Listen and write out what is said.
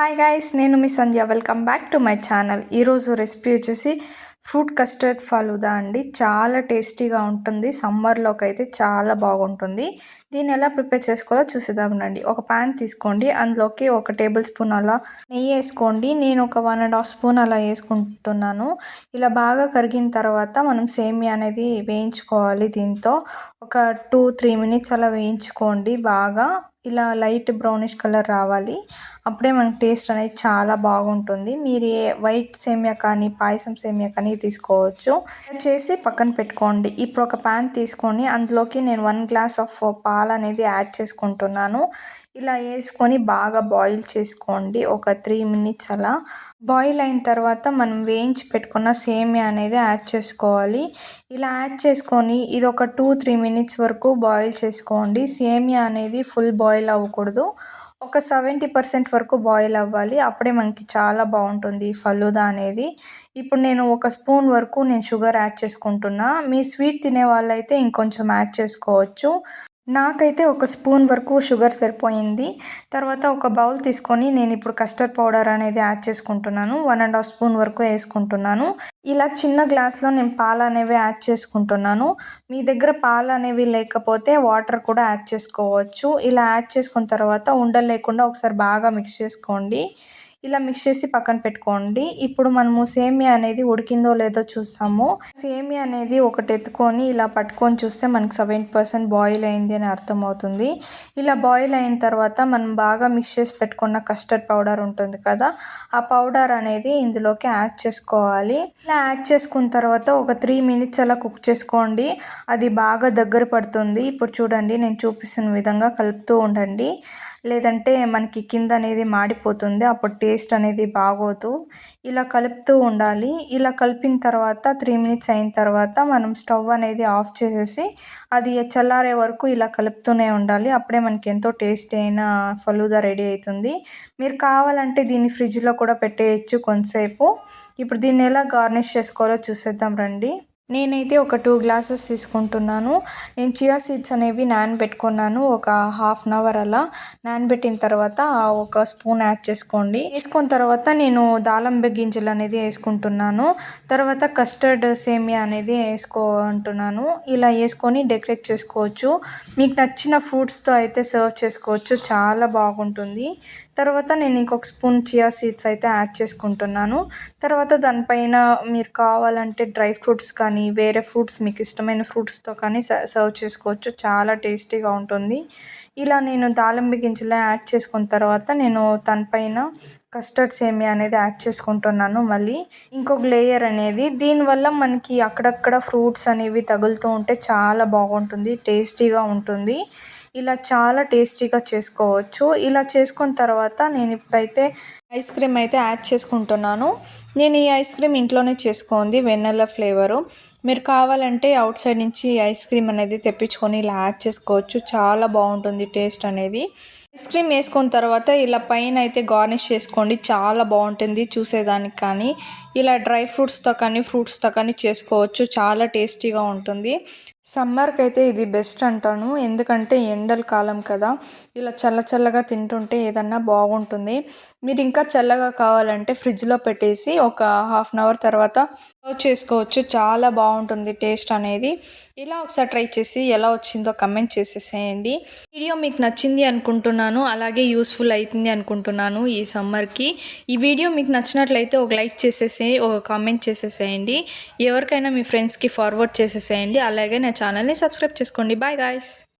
Hi guys నేను మీ Sandhya. Welcome back to my channel ఈరోజు recipe వచ్చేసి ఫ్రూట్ కస్టర్డ్ ఫలుదా అండి. చాలా టేస్టీగా ఉంటుంది. సమ్మర్లోకి అయితే చాలా బాగుంటుంది. దీన్ని ఎలా ప్రిపేర్ చేసుకోవాలో చూసేద్దామండి ఒక ప్యాన్ తీసుకోండి. అందులోకి ఒక టేబుల్ స్పూన్ అలా నెయ్యి వేసుకోండి. నేను ఒక వన్ అండ్ హాఫ్ స్పూన్ అలా వేసుకుంటున్నాను. ఇలా బాగా కరిగిన తర్వాత మనం సేమియా అనేది వేయించుకోవాలి దీంతో. ఒక టూ త్రీ మినిట్స్ అలా వేయించుకోండి బాగా. ఇలా లైట్ బ్రౌనిష్ కలర్ రావాలి. అప్పుడే మనకి టేస్ట్ అనేది చాలా బాగుంటుంది. మీరు ఏ వైట్ సేమియా కానీ పాయసం సేమియా కానీ తీసుకోవచ్చు. చేసి పక్కన పెట్టుకోండి. ఇప్పుడు ఒక ప్యాన్ తీసుకొని అందులోకి నేను వన్ గ్లాస్ ఆఫ్ పాలు అనేది యాడ్ చేసుకుంటున్నాను. ఇలా వేసుకొని బాగా బాయిల్ చేసుకోండి. ఒక త్రీ మినిట్స్ అలా బాయిల్ అయిన తర్వాత మనం వేయించి పెట్టుకున్న సేమియా అనేది యాడ్ చేసుకోవాలి. ఇలా యాడ్ చేసుకొని ఇది ఒక టూ త్రీ మినిట్స్ వరకు బాయిల్ చేసుకోండి. సేమియా అనేది ఫుల్ బాయిల్ అవ్వకూడదు. ఒక సెవెంటీ పర్సెంట్ వరకు బాయిల్ అవ్వాలి. అప్పుడే మనకి చాలా బాగుంటుంది ఫలుదా అనేది. ఇప్పుడు నేను ఒక స్పూన్ వరకు నేను షుగర్ యాడ్ చేసుకుంటున్నా. మీ స్వీట్ తినే వాళ్ళైతే ఇంకొంచెం యాడ్ చేసుకోవచ్చు. నాకైతే ఒక స్పూన్ వరకు షుగర్ సరిపోయింది. తర్వాత ఒక బౌల్ తీసుకొని నేను ఇప్పుడు కస్టర్డ్ పౌడర్ అనేది యాడ్ చేసుకుంటున్నాను. వన్ అండ్ హాఫ్ స్పూన్ వరకు వేసుకుంటున్నాను. ఇలా చిన్న గ్లాస్లో నేను పాలు అనేవి యాడ్ చేసుకుంటున్నాను. మీ దగ్గర పాలు అనేవి లేకపోతే వాటర్ కూడా యాడ్ చేసుకోవచ్చు. ఇలా యాడ్ చేసుకున్న తర్వాత ఉండలు లేకుండా ఒకసారి బాగా మిక్స్ చేసుకోండి. ఇలా మిక్స్ చేసి పక్కన పెట్టుకోండి. ఇప్పుడు మనము సేమియా అనేది ఉడికిందో లేదో చూస్తాము. సేమియా అనేది ఒకటి ఎత్తుకొని ఇలా పట్టుకొని చూస్తే మనకి సెవెంటీ పర్సెంట్ బాయిల్ అయింది అని అర్థమవుతుంది. ఇలా బాయిల్ అయిన తర్వాత మనం బాగా మిక్స్ చేసి పెట్టుకున్న కస్టర్డ్ పౌడర్ ఉంటుంది కదా ఆ పౌడర్ అనేది ఇందులోకి యాడ్ చేసుకోవాలి. ఇలా యాడ్ చేసుకున్న తర్వాత ఒక త్రీ మినిట్స్ అలా కుక్ చేసుకోండి. అది బాగా దగ్గర పడుతుంది. ఇప్పుడు చూడండి నేను చూపిస్తున్న విధంగా కలుపుతూ ఉండండి. లేదంటే మనకి కింద అనేది మాడిపోతుంది. అప్పుడు టేస్ట్ అనేది బాగోదు. ఇలా కలుపుతూ ఉండాలి. ఇలా కలిపిన తర్వాత త్రీ మినిట్స్ అయిన తర్వాత మనం స్టవ్ అనేది ఆఫ్ చేసేసి అది చల్లారే వరకు ఇలా కలుపుతూనే ఉండాలి. అప్పుడే మనకి ఎంతో టేస్ట్ అయిన ఫలూదా రెడీ అవుతుంది. మీరు కావాలంటే దీన్ని ఫ్రిడ్జ్లో కూడా పెట్టేయచ్చు కొంతసేపు. ఇప్పుడు దీన్ని ఎలా గార్నిష్ చేసుకోవాలో చూసేద్దాం రండి. నేనైతే ఒక టూ గ్లాసెస్ తీసుకుంటున్నాను. నేను చియా సీడ్స్ అనేవి నానబెట్టుకున్నాను ఒక హాఫ్ అన్ అవర్ అలా. నానబెట్టిన తర్వాత ఒక స్పూన్ యాడ్ చేసుకోండి. వేసుకున్న తర్వాత నేను దాలంబె గింజలు అనేది వేసుకుంటున్నాను. తర్వాత కస్టర్డ్ సేమియా అనేది వేసుకుంటున్నాను. ఇలా వేసుకొని డెకరేట్ చేసుకోవచ్చు. మీకు నచ్చిన ఫ్రూట్స్తో అయితే సర్వ్ చేసుకోవచ్చు. చాలా బాగుంటుంది. తర్వాత నేను ఇంకొక స్పూన్ చియా సీడ్స్ అయితే యాడ్ చేసుకుంటున్నాను. తర్వాత దానిపైన మీరు కావాలంటే డ్రై ఫ్రూట్స్ కానీ కానీ వేరే ఫ్రూట్స్ మీకు ఇష్టమైన ఫ్రూట్స్తో కానీ సర్వ్ చేసుకోవచ్చు. చాలా టేస్టీగా ఉంటుంది. ఇలా నేను దాలింబ గింజలు యాడ్ చేసుకున్న తర్వాత నేను దానిపైన కస్టర్డ్ సేమియా అనేది యాడ్ చేసుకుంటున్నాను. మళ్ళీ ఇంకొక లేయర్ అనేది దీనివల్ల మనకి అక్కడక్కడ ఫ్రూట్స్ అనేవి తగులుతూ ఉంటే చాలా బాగుంటుంది టేస్టీగా ఉంటుంది. ఇలా చాలా టేస్టీగా చేసుకోవచ్చు. ఇలా చేసుకున్న తర్వాత నేను ఇప్పుడైతే ఐస్ క్రీమ్ అయితే యాడ్ చేసుకుంటున్నాను. నేను ఈ ఐస్ క్రీమ్ ఇంట్లోనే చేసుకోండి వెన్నెల ఫ్లేవరు మీరు కావాలంటే అవుట్ సైడ్ నుంచి ఐస్ క్రీమ్ అనేది తెప్పించుకొని ఇలా యాడ్ చేసుకోవచ్చు. చాలా బాగుంటుంది టేస్ట్ అనేది. ఐస్ క్రీమ్ వేసుకున్న తర్వాత ఇలా పైన అయితే గార్నిష్ చేసుకోండి. చాలా బాగుంటుంది చూసేదానికి కానీ. ఇలా డ్రై ఫ్రూట్స్తో కానీ ఫ్రూట్స్తో కానీ చేసుకోవచ్చు. చాలా టేస్టీగా ఉంటుంది. సమ్మర్కి అయితే ఇది బెస్ట్ అంటాను. ఎందుకంటే ఎండల కాలం కదా. ఇలా చల్ల చల్లగా తింటుంటే ఏదన్నా బాగుంటుంది. మీరు ఇంకా చల్లగా కావాలంటే ఫ్రిడ్జ్లో పెట్టేసి ఒక హాఫ్ అన్ అవర్ తర్వాత సర్వ్ చేసుకోవచ్చు. చాలా బాగుంటుంది టేస్ట్ అనేది. ఇలా ఒకసారి ట్రై చేసి ఎలా వచ్చిందో కమెంట్ చేసేసేయండి. వీడియో మీకు నచ్చింది అనుకుంటున్నాను. అలాగే యూస్ఫుల్ అవుతుంది అనుకుంటున్నాను ఈ సమ్మర్కి. ఈ వీడియో మీకు నచ్చినట్లయితే ఒక లైక్ చేసేసి ఒక కామెంట్ చేసేసేయండి. ఎవరికైనా మీ ఫ్రెండ్స్కి ఫార్వర్డ్ చేసేసేయండి. అలాగే నా ఛానల్ని సబ్స్క్రైబ్ చేసుకోండి. Bye guys